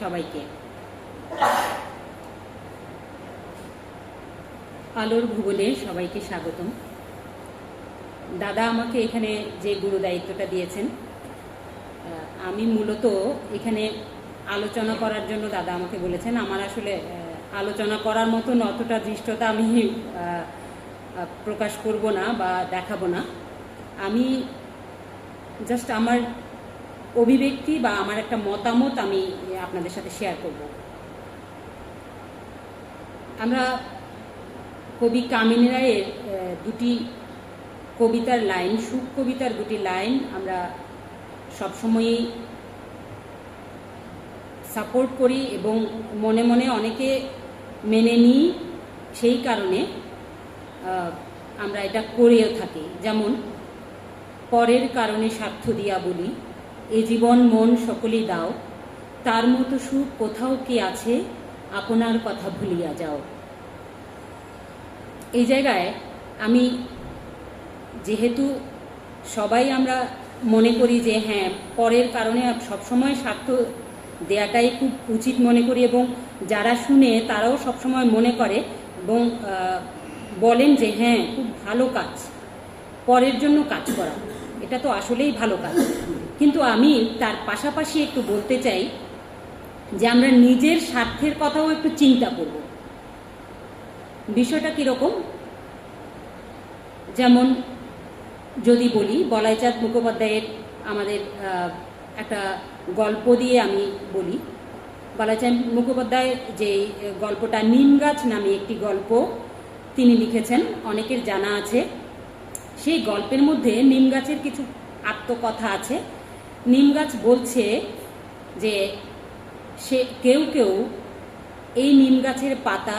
সবাইকে। আলোর ভুবনে সবাইকে স্বাগতম। দাদা আমাকে এখানে যে গুরু দায়িত্বটা দিয়েছেন আমি মূলত এখানে আলোচনা করার জন্য দাদা আমাকে বলেছেন। আমার আসলে আলোচনা করার মতন অতটা দৃষ্টতা আমি প্রকাশ করব না বা দেখাবো না। আমি জাস্ট আমার অভিব্যক্তি বা আমার একটা মতামত আমি আপনাদের সাথে শেয়ার করব। আমরা কবি কামিনী রায়ের দুটি কবিতার লাইন, সুখ কবিতার দুটি লাইন আমরা সবসময়ই সাপোর্ট করি এবং মনে মনে অনেকে মেনে নিই সেই কারণে আমরা এটা করেও থাকি। যেমন, পরের কারণে স্বার্থ দিয়া বলি। এ জীবন মন সকলেই দাও। তার মতো সুখ কোথাও কি আছে? আপনার কথা ভুলিয়া যাও। এই জায়গায় আমি যেহেতু সবাই আমরা মনে করি যে হ্যাঁ পরের কারণে সবসময় স্বার্থ দেয়াটাই খুব উচিত মনে করি এবং যারা শুনে তারাও সবসময় মনে করে এবং বলেন যে হ্যাঁ খুব ভালো কাজ, পরের জন্য কাজ করা। এটা তো আসলেই ভালো কাজ। কিন্তু আমি তার পাশাপাশি একটু বলতে চাই যে আমরা নিজের স্বার্থের কথাও একটু চিন্তা করব। বিষয়টা কীরকম? যেমন যদি বলি, বলাইচাঁদ মুখোপাধ্যায়ের আমাদের একটা গল্প দিয়ে আমি বলি। বলাইচাঁদ মুখোপাধ্যায় যে গল্পটা নিম গাছ নামে একটি গল্প তিনি লিখেছেন, অনেকের জানা আছে। সেই গল্পের মধ্যে নিম গাছের কিছু আত্মকথা আছে। নিম গাছ বলছে যে সে কেউ কেউ এই নিম গাছের পাতা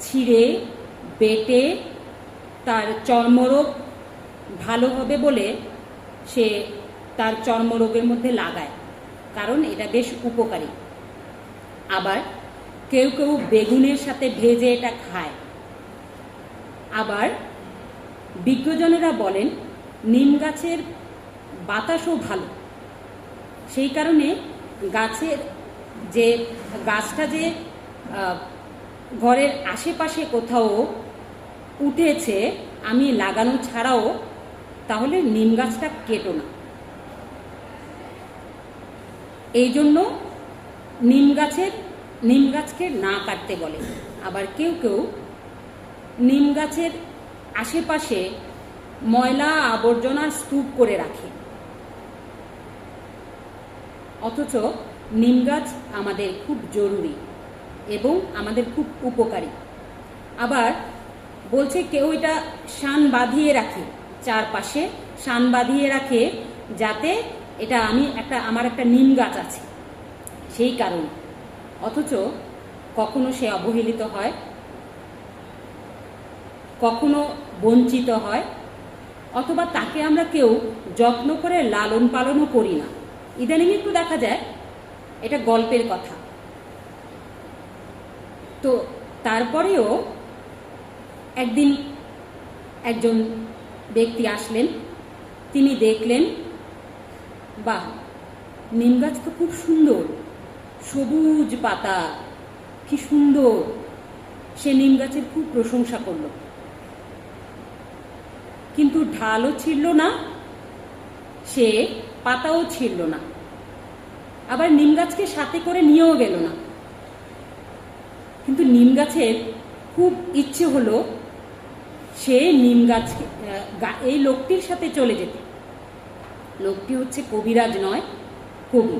ছিঁড়ে, বেটে তার চর্মরোগ ভালো হবে বলে সে তার চর্মরোগের মধ্যে লাগায়, কারণ এটা বেশ উপকারী। আবার কেউ কেউ বেগুনের সাথে ভেজে এটা খায়। আবার বিজ্ঞজনেরা বলেন, নিম গাছের বাতাসও ভালো। সেই কারণে গাছের যে, গাছটা যে ঘরের আশেপাশে কোথাও উঠেছে, আমি লাগানো ছাড়াও তাহলে নিম গাছটা কেটো না। এই জন্য নিম গাছের, নিম গাছকে না কাটতে বলে। আবার কেউ কেউ নিম গাছের আশেপাশে ময়লা আবর্জনার স্তূপ করে রাখে। অথচ নিম গাছ আমাদের খুব জরুরি এবং আমাদের খুব উপকারী। আবার বলছে কেউ এটা শান বাঁধিয়ে রাখে, চারপাশে শান বাঁধিয়ে রাখে যাতে এটা আমি একটা, আমার একটা নিম গাছ আছে, সেই কারণে। অথচ কখনো সে অবহেলিত হয়, কখনো বঞ্চিত হয়, অথবা তাকে আমরা কেউ যত্ন করে লালন পালনও করি না। ইদানিং একটু দেখা যায়, এটা গল্পের কথা। তো তারপরেও একদিন একজন ব্যক্তি আসলেন, তিনি দেখলেন, বাহ, নিম গাছ তো খুব সুন্দর, সবুজ পাতা, কি সুন্দর, সে নিম গাছের খুব প্রশংসা করল। কিন্তু ঢালও ছিল না, সে পাতাও ছিঁড়ল না। আবার নিম গাছকে সাথে করে নিয়েও গেল না। কিন্তু নিম গাছের খুব ইচ্ছে হলো সে নিম গাছ এই লোকটির সাথে চলে যেতে। লোকটি হচ্ছে কবিরাজ নয়, কবি।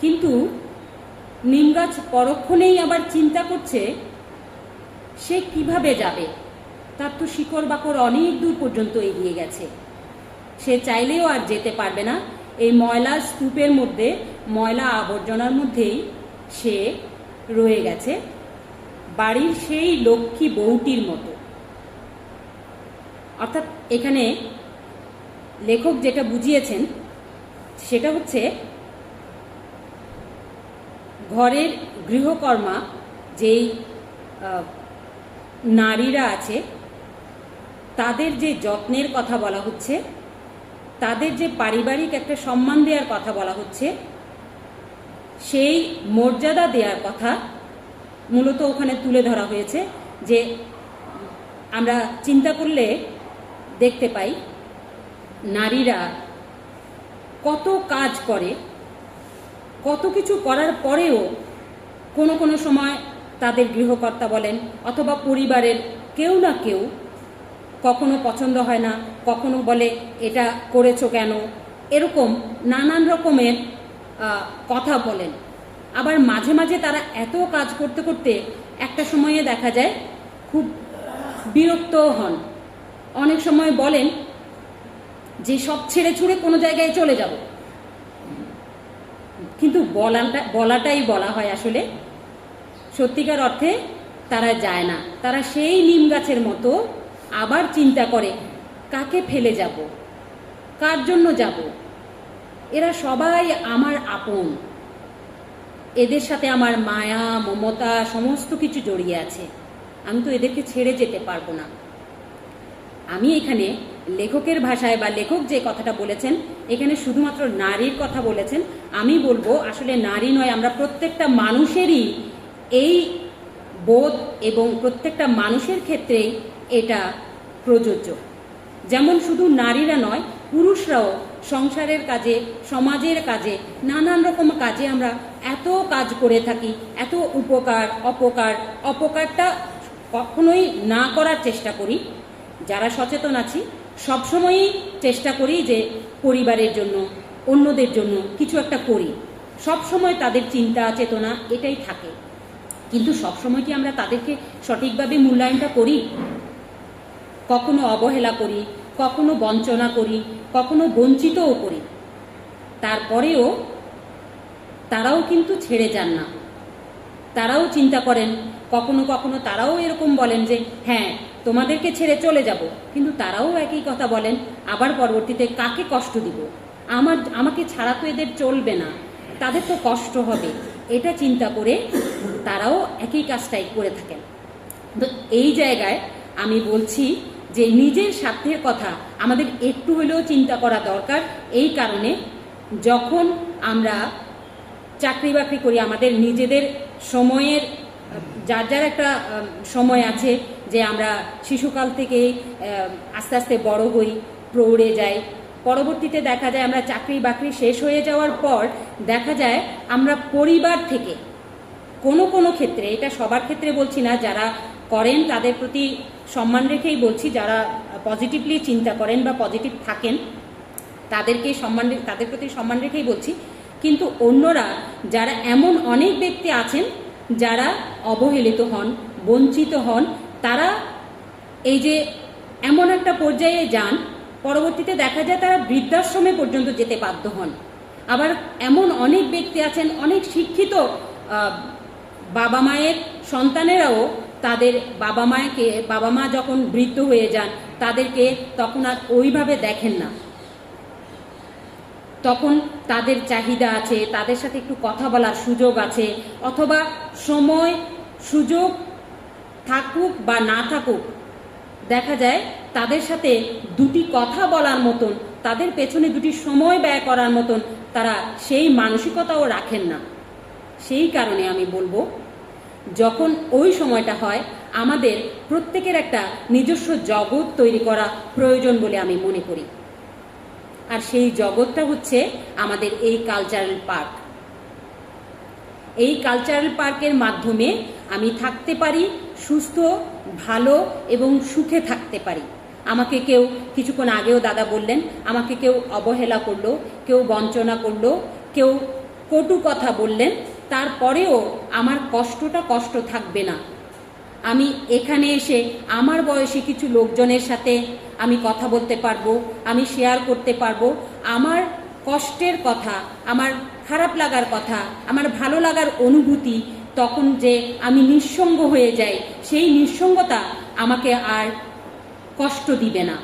কিন্তু নিম গাছ পরক্ষণেই আবার চিন্তা করছে, সে কীভাবে যাবে? তার তো শিকড় বাকড় অনেক দূর পর্যন্ত এগিয়ে গেছে। সে চাইলেও আর যেতে পারবে না। এই ময়লা স্তূপের মধ্যে, ময়লা আবর্জনার মধ্যেই সে রয়ে গেছে। বাড়ির সেই লক্ষ্মী বউটির মতো। অর্থাৎ এখানে লেখক যেটা বুঝিয়েছেন, সেটা হচ্ছে ঘরের গৃহকর্মা যেই নারীরা আছে, তাদের যে যত্নের কথা বলা হচ্ছে তাদের যে পারিবারিক একটা সম্মান দেওয়ার কথা বলা হচ্ছে, সেই মর্যাদা দেওয়ার কথা মূলত ওখানে তুলে ধরা হয়েছে যে আমরা চিন্তা করলে দেখতে পাই নারীরা কত কাজ করে, কত কিছু করার পরেও কোনো কোনো সময় তাদের গৃহকর্তা বলেন অথবা পরিবারের কেউ না কেউ কখনো পছন্দ হয় না, কখনো বলে, এটা করেছ কেন? এরকম নানান রকমের কথা বলেন। আবার মাঝে মাঝে তারা এত কাজ করতে করতে একটা সময়ে দেখা যায় খুব বিরক্তও হন। অনেক সময় বলেন, যে সব ছেড়ে ছুড়ে কোনো জায়গায় চলে যাব। কিন্তু বলাটা, বলাটাই বলা হয় আসলে। সত্যিকার অর্থে তারা যায় না। তারা সেই নিম গাছের মতো আবার চিন্তা করে, কাকে ফেলে যাব? কার জন্য যাব? এরা সবাই আমার আপন। এদের সাথে আমার মায়া, মমতা সমস্ত কিছু জড়িয়ে আছে। আমি তো এদেরকে ছেড়ে যেতে পারব না। আমি এখানে লেখকের ভাষায় বা লেখক যে কথাটা বলেছেন, এখানে শুধুমাত্র নারীর কথা বলেছেন, আমি বলব আসলে নারী নয়, আমরা প্রত্যেকটা মানুষেরই এই বোধ এবং প্রত্যেকটা মানুষের ক্ষেত্রেই এটা প্রযোজ্য। যেমন শুধু নারীরা নয়, পুরুষরাও সংসারের কাজে, সমাজের কাজে, নানান রকম কাজে আমরা এত কাজ করে থাকি, এত উপকার, অপকার, অপকারটা কখনোই না করার চেষ্টা করি। যারা সচেতন আছি, সবসময়ই চেষ্টা করি যে পরিবারের জন্য, অন্যদের জন্য কিছু একটা করি। সবসময় তাদের চিন্তা, চেতনা এটাই থাকে। কিন্তু সবসময় কি আমরা তাদেরকে সঠিকভাবে মূল্যায়নটা করি? কখনো অবহেলা করি, কখনো বঞ্চনা করি, কখনো বঞ্চিতও করি। তারপরেও তারাও কিন্তু ছেড়ে যান না। তারাও চিন্তা করেন, কখনো কখনো তারাও এরকম বলেন যে হ্যাঁ তোমাদেরকে ছেড়ে চলে যাব। কিন্তু তারাও একই কথা বলেন, আবার পরবর্তীতে কাকে কষ্ট দিব? আমার, আমাকে ছাড়া তো এদের চলবে না। তাদের তো কষ্ট হবে। এটা চিন্তা করে তারাও একই কাজটাই করে থাকেন। তো এই জায়গায় আমি বলছি যে নিজের স্বার্থের কথা আমাদের একটু হলেও চিন্তা করা দরকার এই কারণে যখন আমরা চাকরি বাকরি করি আমাদের নিজেদের সময়ের যার যার একটা সময় আছে যে আমরা শিশুকাল আহ, আস্তে আস্তে বড় হই প্রৌঢ়ে যাই। পরবর্তীতে দেখা যায় আমরা চাকরি বাকরি শেষ হয়ে যাওয়ার পর দেখা যায় আমরা পরিবার থেকে কোনো কোনো ক্ষেত্রে এটা সবার ক্ষেত্রে বলছি না যারা করেন, তাদের প্রতি সম্মান রেখেই বলছি, যারা পজিটিভলি চিন্তা করেন বা পজিটিভ থাকেন, তাদেরকে সম্মান তাদের প্রতি সম্মান রেখেই বলছি। কিন্তু অন্যরা, যারা এমন অনেক ব্যক্তি আছেন, যারা অবহেলিত হন, বঞ্চিত হন, তারা এই যে এমন একটা পর্যায়ে যান, পরবর্তীতে দেখা যায় তারা বৃদ্ধাশ্রমে পর্যন্ত যেতে বাধ্য হন। আবার এমন অনেক ব্যক্তি আছেন, অনেক শিক্ষিত বাবা মায়ের সন্তানেরাও তাদের বাবা মাকে, বাবা মা যখন বৃদ্ধ হয়ে যান, তাদেরকে তখন আর ওইভাবে দেখেন না। তখন তাদের চাহিদা আছে, তাদের সাথে একটু কথা বলার সুযোগ আছে, অথবা সময়, সুযোগ থাকুক বা না থাকুক, দেখা যায় তাদের সাথে দুটি কথা বলার মতন, তাদের পেছনে দুটি সময় ব্যয় করার মতন, তারা সেই মানসিকতাও রাখেন না। সেই কারণে আমি বলব যখন ওই সময়টা হয়, আমাদের প্রত্যেকের একটা নিজস্ব জগৎ তৈরি করা প্রয়োজন বলে আমি মনে করি। আর সেই জগৎটা হচ্ছে আমাদের এই কালচারাল পার্ক এই কালচারাল পার্কের মাধ্যমে আমি থাকতে পারি, সুস্থ, ভালো এবং সুখে থাকতে পারি। আমাকে কেউ কিছুক্ষণ আগেও দাদা বললেন, আমাকে কেউ অবহেলা করল, কেউ বঞ্চনা করল, কেউ কটু কথা বললেন তারপরেও আমার কষ্টটা কষ্ট থাকবে না। আমি এখানে এসে আমার বয়সী কিছু লোকজনের সাথে আমি কথা বলতে পারব, আমি শেয়ার করতে পারব। আমার কষ্টের কথা, আমার খারাপ লাগার কথা, আমার ভালো লাগার অনুভূতি তখন যে আমি নিঃসঙ্গ হয়ে যাই, সেই নিঃসঙ্গতা আমাকে আর কষ্ট দিবে না।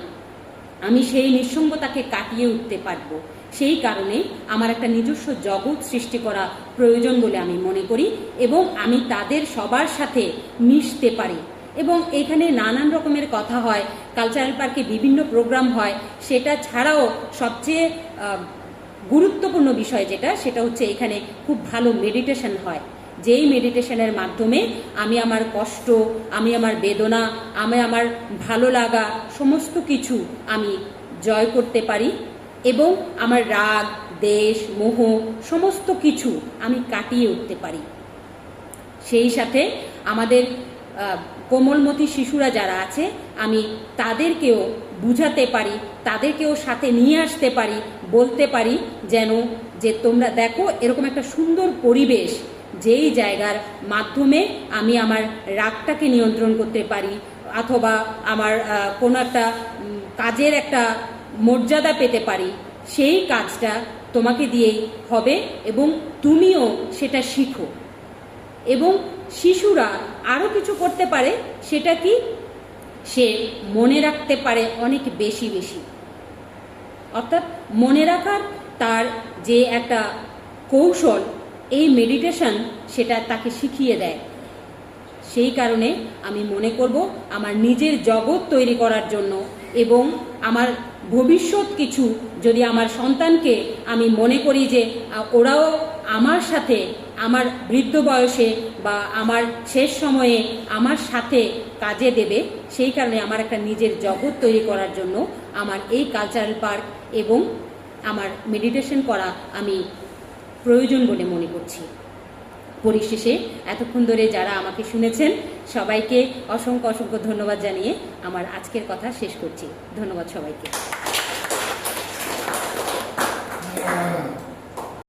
আমি সেই নিঃসঙ্গতাকে কাটিয়ে উঠতে পারব। সেই কারণে আমার একটা নিজস্ব জগৎ সৃষ্টি করা প্রয়োজন বলে আমি মনে করি এবং আমি তাদের সবার সাথে মিশতে পারি। এবং এখানে নানান রকমের কথা হয়, কালচারাল পার্কে বিভিন্ন প্রোগ্রাম হয়, সেটা ছাড়াও সবচেয়ে গুরুত্বপূর্ণ বিষয় যেটা, সেটা হচ্ছে এখানে খুব ভালো মেডিটেশন হয়। যেই মেডিটেশনের মাধ্যমে আমি আমার কষ্ট, আমি আমার বেদনা, আমি আমার ভালো লাগা, সমস্ত কিছু আমি জয় করতে পারি। এবং আমার রাগ, দেশ, মোহ, সমস্ত কিছু আমি কাটিয়ে উঠতে পারি। সেই সাথে আমাদের কোমলমতি শিশুরা যারা আছে, আমি তাদেরকেও বুঝাতে পারি, তাদেরকেও সাথে নিয়ে আসতে পারি, বলতে পারি যেন, যে তোমরা দেখো এরকম একটা সুন্দর পরিবেশ, যেই জায়গার মাধ্যমে আমি আমার রাগটাকে নিয়ন্ত্রণ করতে পারি, অথবা আমার কোনো একটা কাজের একটা মর্যাদা পেতে পারি, সেই কাজটা তোমাকে দিয়েই হবে এবং তুমিও সেটা শিখো। এবং শিশুরা আরও কিছু করতে পারে, সেটা কি? সে মনে রাখতে পারে অনেক বেশি বেশি। অর্থাৎ মনে রাখার তার যে একটা কৌশল, এই মেডিটেশন সেটা তাকে শিখিয়ে দেয়। সেই কারণে আমি মনে করব, আমার নিজের জগৎ তৈরি করার জন্য এবং আমার ভবিষ্যৎ কিছু যদি আমার সন্তানকে আমি মনে করি যে ওরাও আমার সাথে, আমার বৃদ্ধ বয়সে বা আমার শেষ সময়ে আমার সাথে কাজে দেবে, সেই কারণে আমার একটা নিজের জগৎ তৈরি করার জন্য আমার এই কালচারাল পার্ক এবং আমার মেডিটেশন করা আমি প্রয়োজন বলে মনে করছি। পরিশেষে এতক্ষণ ধরে যারা আমাকে শুনেছেন, সবাইকে অসংখ্য অসংখ্য ধন্যবাদ জানিয়ে আমার আজকের কথা শেষ করছি। ধন্যবাদ সবাইকে।